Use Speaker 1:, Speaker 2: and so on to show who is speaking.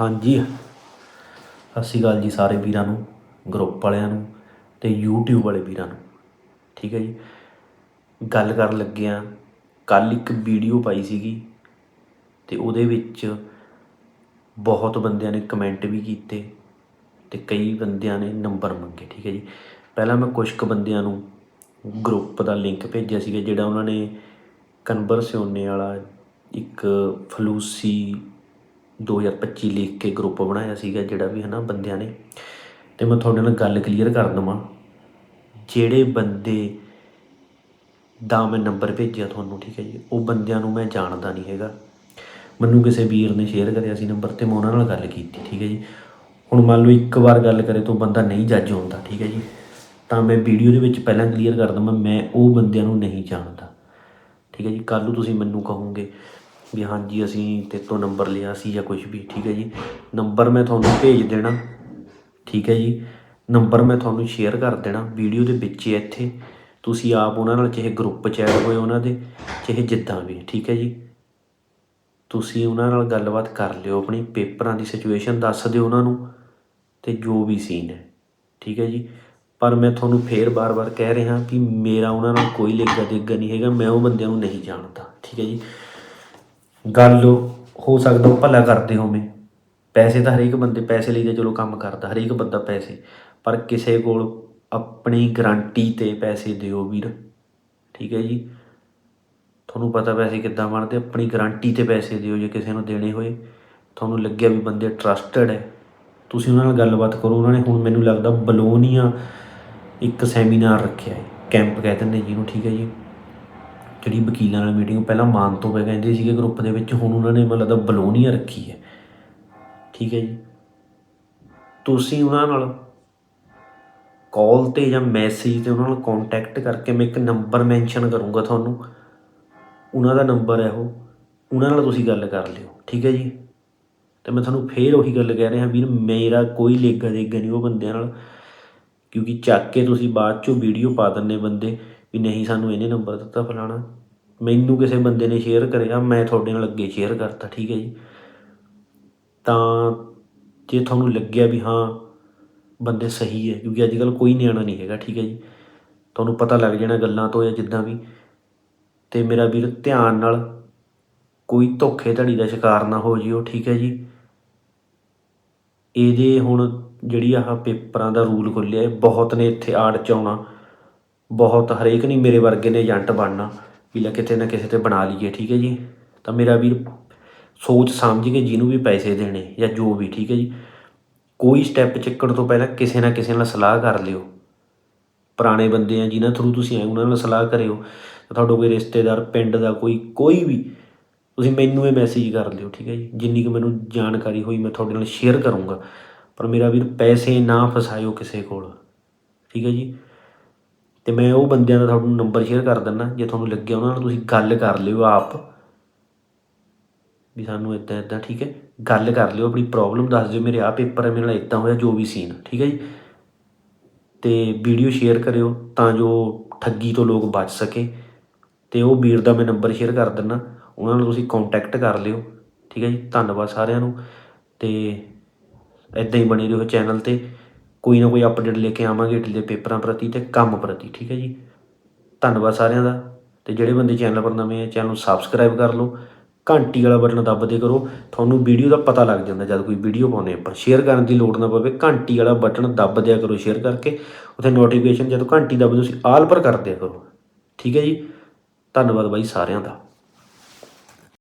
Speaker 1: ਹਾਂਜੀ। ਸਤਿ ਸ਼੍ਰੀ ਅਕਾਲ ਜੀ ਸਾਰੇ ਵੀਰਾਂ ਨੂੰ ਗਰੁੱਪ ਵਾਲਿਆਂ ਨੂੰ ਤੇ YouTube ਵਾਲੇ ਵੀਰਾਂ ਨੂੰ। ਠੀਕ ਹੈ ਜੀ। ਗੱਲ ਕਰਨ ਲੱਗਿਆ ਕੱਲ ਇੱਕ ਵੀਡੀਓ ਪਾਈ ਸੀਗੀ ਤੇ ਉਹਦੇ ਵਿੱਚ ਬਹੁਤ ਬੰਦਿਆਂ ਨੇ ਕਮੈਂਟ ਵੀ ਕੀਤੇ ਤੇ ਕਈ ਬੰਦਿਆਂ ਨੇ ਨੰਬਰ ਮੰਗੇ। ਠੀਕ ਹੈ ਜੀ। ਪਹਿਲਾਂ ਮੈਂ ਕੁਝ ਕੁ ਬੰਦਿਆਂ ਨੂੰ ਗਰੁੱਪ ਦਾ ਲਿੰਕ ਭੇਜਿਆ ਸੀਗਾ, ਜਿਹੜਾ ਉਹਨਾਂ ਨੇ ਕਨਵਰਸਿਓਨੇ ਵਾਲਾ ਇੱਕ ਫਲੂਸੀ 2025 ਲਿਖ ਕੇ ਗਰੁੱਪ ਬਣਾਇਆ ਸੀਗਾ ਜਿਹੜਾ ਵੀ ਹਨਾ ਬੰਦਿਆਂ ਨੇ। ਤੇ ਮੈਂ ਤੁਹਾਡੇ ਨਾਲ ਗੱਲ ਕਲੀਅਰ ਕਰ ਦਵਾਂ। ਜਿਹੜੇ ਬੰਦੇ ਦਾ ਮੈਂ ਨੰਬਰ ਭੇਜਿਆ ਤੁਹਾਨੂੰ, ਠੀਕ ਹੈ ਜੀ, ਉਹ ਬੰਦਿਆਂ ਨੂੰ ਮੈਂ ਜਾਣਦਾ ਨਹੀਂ ਹੈਗਾ। ਮੈਨੂੰ ਕਿਸੇ ਵੀਰ ਨੇ ਸ਼ੇਅਰ ਕਰਿਆ ਸੀ ਨੰਬਰ ਤੇ, ਮੈਂ ਉਹਨਾਂ ਨਾਲ ਗੱਲ ਕੀਤੀ, ਠੀਕ ਹੈ ਜੀ। ਹੁਣ ਮੰਨ ਲਓ ਇੱਕ ਵਾਰ ਗੱਲ ਕਰੇ ਤਾਂ ਬੰਦਾ ਨਹੀਂ ਜੱਜ ਹੁੰਦਾ, ਠੀਕ ਹੈ ਜੀ। ਤਾਂ ਮੈਂ ਵੀਡੀਓ ਦੇ ਵਿੱਚ ਪਹਿਲਾਂ ਕਲੀਅਰ ਕਰ ਦਵਾਂ, ਮੈਂ ਉਹ ਬੰਦਿਆਂ ਨੂੰ ਨਹੀਂ ਜਾਣਦਾ। ਠੀਕ ਹੈ ਜੀ, ਕੱਲ੍ਹ ਨੂੰ ਤੁਸੀਂ ਮੈਨੂੰ ਕਹੋਗੇ ਵੀ ਹਾਂਜੀ, ਅਸੀਂ ਤੇਰੇ ਤੋਂ ਨੰਬਰ ਲਿਆ ਸੀ ਜਾਂ ਕੁਝ ਵੀ, ਠੀਕ ਹੈ ਜੀ। ਨੰਬਰ ਮੈਂ ਤੁਹਾਨੂੰ ਭੇਜ ਦੇਣਾ, ਠੀਕ ਹੈ ਜੀ। ਨੰਬਰ ਮੈਂ ਤੁਹਾਨੂੰ ਸ਼ੇਅਰ ਕਰ ਦੇਣਾ ਵੀਡੀਓ ਦੇ ਵਿੱਚ ਹੀ ਇੱਥੇ। ਤੁਸੀਂ ਆਪ ਉਹਨਾਂ ਨਾਲ ਚਾਹੇ ਗਰੁੱਪ ਚ ਐਡ ਹੋਏ ਉਹਨਾਂ ਦੇ, ਚਾਹੇ ਜਿੱਦਾਂ ਵੀ, ਠੀਕ ਹੈ ਜੀ। ਤੁਸੀਂ ਉਹਨਾਂ ਨਾਲ ਗੱਲਬਾਤ ਕਰ ਲਿਓ ਆਪਣੀ, ਪੇਪਰਾਂ ਦੀ ਸਿਚੁਏਸ਼ਨ ਦੱਸ ਦਿਓ ਉਹਨਾਂ ਨੂੰ ਤੇ ਜੋ ਵੀ ਸੀਨ ਹੈ, ਠੀਕ ਹੈ ਜੀ। ਪਰ ਮੈਂ ਤੁਹਾਨੂੰ ਫੇਰ ਬਾਰ-ਬਾਰ ਕਹਿ ਰਿਹਾ ਕਿ ਮੇਰਾ ਉਹਨਾਂ ਨਾਲ ਕੋਈ ਲੇਗਾ ਦੇਗਾ ਨਹੀਂ ਹੈਗਾ, ਮੈਂ ਉਹ ਬੰਦਿਆਂ ਨੂੰ ਨਹੀਂ ਜਾਣਦਾ, ਠੀਕ ਹੈ ਜੀ। ਗੱਲ ਹੋ ਸਕਦਾ ਉਹ ਭਲਾ ਕਰਦੇ ਹੋਵੇਂ। ਪੈਸੇ ਤਾਂ ਹਰੇਕ ਬੰਦੇ ਪੈਸੇ ਲਈ ਤਾਂ ਚਲੋ ਕੰਮ ਕਰਦਾ, ਹਰੇਕ ਬੰਦਾ ਪੈਸੇ। ਪਰ ਕਿਸੇ ਕੋਲ ਆਪਣੀ ਗਰੰਟੀ ਤੇ ਪੈਸੇ ਦਿਓ ਵੀਰ। ਠੀਕ ਹੈ ਜੀ? ਤੁਹਾਨੂੰ ਪਤਾ ਪੈਸੇ ਕਿੱਦਾਂ ਬਣਦੇ, ਆਪਣੀ ਗਾਰੰਟੀ ਤੇ ਪੈਸੇ ਦਿਓ ਜੇ ਕਿਸੇ ਨੂੰ ਦੇਣੇ ਹੋਏ। ਤੁਹਾਨੂੰ ਲੱਗਿਆ ਵੀ ਬੰਦੇ ਟਰਸਟਡ ਹੈ। ਤੁਸੀਂ ਉਹਨਾਂ ਨਾਲ ਗੱਲਬਾਤ ਕਰੋ, ਉਹਨਾਂ ਨੇ ਹੁਣ ਮੈਨੂੰ ਲੱਗਦਾ ਬਲੋਨੀਆ ਇੱਕ ਸੈਮੀਨਾਰ ਰੱਖਿਆ ਹੈ। ਕੈਂਪ ਕਹਿ ਦਿੰਦੇ ਜਿਹਨੂੰ ਠੀਕ ਹੈ ਜੀ? ਜਿਹੜੀ ਵਕੀਲਾਂ ਨਾਲ ਮੀਟਿੰਗ ਪਹਿਲਾਂ ਮਾਨ ਤੋਂ ਪੈ ਕਹਿੰਦੇ ਸੀਗੇ ਗਰੁੱਪ ਦੇ ਵਿੱਚ, ਹੁਣ ਉਹਨਾਂ ਨੇ ਮੈਨੂੰ ਲੱਗਦਾ ਬਲੋਨੀਆ ਰੱਖੀ ਹੈ। ਠੀਕ ਹੈ ਜੀ? ਤੁਸੀਂ ਉਹਨਾਂ ਨਾਲ ਕਾਲ ਤੇ ਜਾਂ ਮੈਸੇਜ ਤੇ ਉਹਨਾਂ ਨਾਲ ਕੰਟੈਕਟ ਕਰਕੇ ਮੈਂ ਇੱਕ ਨੰਬਰ ਮੈਂਸ਼ਨ ਕਰੂੰਗਾ ਤੁਹਾਨੂੰ। ਉਹਨਾਂ ਦਾ ਨੰਬਰ ਹੈ ਉਹ। ਉਹਨਾਂ ਨਾਲ ਤੁਸੀਂ ਗੱਲ ਕਰ ਲਿਓ। ਠੀਕ ਹੈ ਜੀ? ਤੇ ਮੈਂ ਤੁਹਾਨੂੰ ਫੇਰ ਉਹੀ ਗੱਲ ਕਹਿ ਰਿਹਾ, ਵੀਰ, ਮੇਰਾ ਕੋਈ ਲੇਗਾ ਦੇਗਾ ਨਹੀਂ ਉਹ ਬੰਦਿਆਂ ਨਾਲ। ਕਿਉਂਕਿ ਚੱਕ ਕੇ ਤੁਸੀਂ ਬਾਅਦ ਚੋਂ ਵੀਡੀਓ ਪਾ ਦਿੰਦੇ ਬੰਦੇ। ਵੀ ਨਹੀਂ ਸਾਨੂੰ ਇਹਨੇ ਨੰਬਰ ਦਿੱਤਾ ਫਲਾਣਾ। ਮੈਨੂੰ ਕਿਸੇ ਬੰਦੇ ਨੇ ਸ਼ੇਅਰ ਕਰਿਆ, ਮੈਂ ਤੁਹਾਡੇ ਨਾਲ ਅੱਗੇ ਸ਼ੇਅਰ ਕਰਤਾ, ਠੀਕ ਹੈ ਜੀ। ਤਾਂ ਜੇ ਤੁਹਾਨੂੰ ਲੱਗਿਆ ਵੀ ਹਾਂ, ਬੰਦੇ ਸਹੀ ਹੈ, ਕਿਉਂਕਿ ਅੱਜ ਕੱਲ ਕੋਈ ਨਿਆਣਾ ਨਹੀਂ ਹੈਗਾ, ਠੀਕ ਹੈ ਜੀ। ਤੁਹਾਨੂੰ ਪਤਾ ਲੱਗ ਜਾਣਾ ਗੱਲਾਂ ਤੋਂ ਜਾਂ ਜਿੱਦਾਂ ਵੀ। ਤੇ ਮੇਰਾ ਵੀਰ ਧਿਆਨ ਨਾਲ ਕੋਈ ਧੋਖੇ ਧੜੀ ਦਾ ਸ਼ਿਕਾਰ ਨਾ ਹੋ ਜਿਓ, ਠੀਕ ਹੈ ਜੀ। ਇਹਦੇ ਹੁਣ ਜਿਹੜੀ ਆਹ ਪੇਪਰਾਂ ਦਾ ਰੂਲ ਖੁੱਲਿਆ ਬਹੁਤ ਨੇ ਇੱਥੇ ਆੜ ਚ ਆਉਣਾ। ਬਹੁਤ ਹਰੇਕ ਨਹੀਂ ਮੇਰੇ ਵਰਗੇ ਨੇ ਏਜੰਟ ਬਣਨਾ, ਵੀ ਲੈ ਕਿਤੇ ਨਾ ਕਿਸੇ ਤੇ ਬਣਾ ਲਈਏ, ਠੀਕ ਹੈ ਜੀ? ਤਾਂ ਮੇਰਾ ਵੀਰ ਸੋਚ ਸਮਝ ਕੇ ਜਿਹਨੂੰ ਵੀ ਪੈਸੇ ਦੇਣੇ ਜਾਂ ਜੋ ਵੀ, ਠੀਕ ਹੈ ਜੀ? ਕੋਈ ਸਟੈਪ ਚੱਕਣ ਤੋਂ ਪਹਿਲਾਂ ਕਿਸੇ ਨਾ ਕਿਸੇ ਨਾਲ ਸਲਾਹ ਕਰ ਲਿਓ। ਪੁਰਾਣੇ ਬੰਦੇ ਆ, ਜਿਨ੍ਹਾਂ ਥਰੂ ਤੁਸੀਂ ਆਏ, ਉਹਨਾਂ ਨਾਲ ਸਲਾਹ ਕਰਿਓ। ਤਾਂ ਤੁਹਾਡਾ ਕੋਈ ਰਿਸ਼ਤੇਦਾਰ, ਪਿੰਡ ਦਾ ਕੋਈ ਕੋਈ ਵੀ, ਤੁਸੀਂ ਮੈਨੂੰ ਇਹ ਮੈਸੇਜ ਕਰ ਲਿਓ, ਠੀਕ ਹੈ ਜੀ? ਜਿੰਨੀ ਕੁ ਮੈਨੂੰ ਜਾਣਕਾਰੀ ਹੋਈ, ਮੈਂ ਤੁਹਾਡੇ ਨਾਲ ਸ਼ੇਅਰ ਕਰੂੰਗਾ। ਪਰ ਮੇਰਾ ਵੀਰ ਪੈਸੇ ਨਾ ਫਸਾਇਓ ਕਿਸੇ ਕੋਲ, ਠੀਕ ਹੈ ਜੀ? ਅਤੇ ਮੈਂ ਉਹ ਬੰਦਿਆਂ ਦਾ ਤੁਹਾਨੂੰ ਨੰਬਰ ਸ਼ੇਅਰ ਕਰ ਦਿੰਦਾ, ਜੇ ਤੁਹਾਨੂੰ ਲੱਗਿਆ ਉਹਨਾਂ ਨਾਲ, ਤੁਸੀਂ ਗੱਲ ਕਰ ਲਿਓ ਆਪ। ਵੀ ਸਾਨੂੰ ਇੱਦਾਂ ਇੱਦਾਂ ਠੀਕ ਹੈ? ਗੱਲ ਕਰ ਲਿਓ, ਆਪਣੀ ਪ੍ਰੋਬਲਮ ਦੱਸ ਦਿਓ ਮੇਰੇ, ਆਹ ਪੇਪਰ ਹੈ, ਮੇਰੇ ਨਾਲ ਇੱਦਾਂ ਹੋਇਆ, ਜੋ ਵੀ ਸੀਨ ਠੀਕ ਹੈ ਜੀ? ਤੇ ਵੀਡੀਓ ਸ਼ੇਅਰ ਕਰਿਓ, ਤਾਂ ਜੋ ਠੱਗੀ ਤੋਂ ਲੋਕ ਬਚ ਸਕੇ। ਤੇ ਉਹ ਵੀਰ ਦਾ ਮੈਂ ਨੰਬਰ ਸ਼ੇਅਰ ਕਰ ਦਿੰਦਾ, ਉਹਨਾਂ ਨਾਲ ਤੁਸੀਂ ਕੰਟੈਕਟ ਕਰ ਲਿਓ, ਠੀਕ ਹੈ ਜੀ? ਧੰਨਵਾਦ ਸਾਰਿਆਂ ਨੂੰ। ਤੇ ਇਦਾਂ ਹੀ ਬਣੇ ਰਹੋ ਚੈਨਲ ਤੇ। ਕੋਈ ਨਾ ਕੋਈ ਅਪਡੇਟ ਲੈ ਕੇ ਆਵਾਂਗੇ ਇਟਲੀ ਦੇ ਪੇਪਰਾਂ ਪ੍ਰਤੀ ਅਤੇ ਕੰਮ ਪ੍ਰਤੀ, ਠੀਕ ਹੈ ਜੀ? ਧੰਨਵਾਦ ਸਾਰਿਆਂ ਦਾ। ਅਤੇ ਜਿਹੜੇ ਬੰਦੇ ਚੈਨਲ ਪਰ ਨਵੇਂ ਹੈ ਚੈਨਲ ਨੂੰ ਸਬਸਕ੍ਰਾਈਬ ਕਰ ਲਓ। ਘੰਟੀ ਵਾਲਾ ਬਟਨ ਦੱਬਦੇ ਕਰੋ। ਤੁਹਾਨੂੰ ਵੀਡੀਓ ਦਾ ਪਤਾ ਲੱਗ ਜਾਂਦਾ ਜਦ ਕੋਈ ਵੀਡੀਓ ਪਾਉਂਦੇ ਆਪਾਂ। ਸ਼ੇਅਰ ਕਰਨ ਦੀ ਲੋੜ ਨਾ ਪਵੇ, ਘੰਟੀ ਵਾਲਾ ਬਟਨ ਦੱਬ ਦਿਆ ਕਰੋ ਸ਼ੇਅਰ ਕਰਕੇ। ਉੱਥੇ ਨੋਟੀਫਿਕੇਸ਼ਨ ਜਦੋਂ ਘੰਟੀ ਦੱਬਦੇ ਤੁਸੀਂ ਆਲ ਪਰ ਕਰ ਦਿਆ ਕਰੋ। ਠੀਕ ਹੈ ਜੀ? ਧੰਨਵਾਦ ਬਾਈ ਸਾਰਿਆਂ ਦਾ।